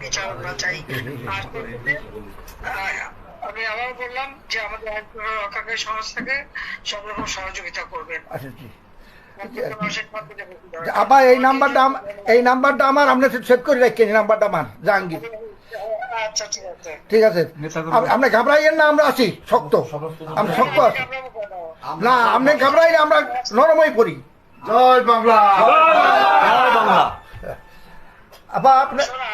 বিচার আমরা চাই। আর আমি আবার বললাম যে আমাদের রক্ষাকারী সংস্থাকে সব রকম সহযোগিতা করবেন। আচ্ছা জি। মানুষের মধ্যে দেখুন আবার এই নাম্বারটা এই নাম্বারটা আমার আপনি সেভ করে রাখেন এই নাম্বারটা আমার জাহাঙ্গীর। আচ্ছা ঠিক আছে। ঠিক আছে। আপ- আপনি ঘাবড়াইয়েন না আমরা আছি শক্ত। আমরা শক্ত আছি। না আপনি ঘাবড়াই না আমরা নরমই করি জয় বাংলা। আবার আপনি শোনো,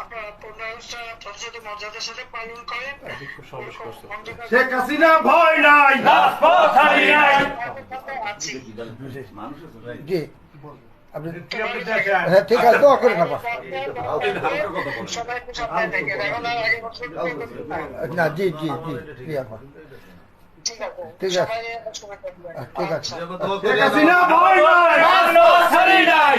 আপনারা পনেরো যথাযথ মর্যাদার সাথে পালন করেন। শেখ হাসিনা ভয় নাই। আছি। জি। আপনি হ্যাঁ ঠিক আছে দোয়া না জি জি জি জি ঠিক আছে। ঠিক আছে। সবাই শুভেচ্ছা ঠিক আছে। আচ্ছা। শেখ হাসিনা ভয় নাই।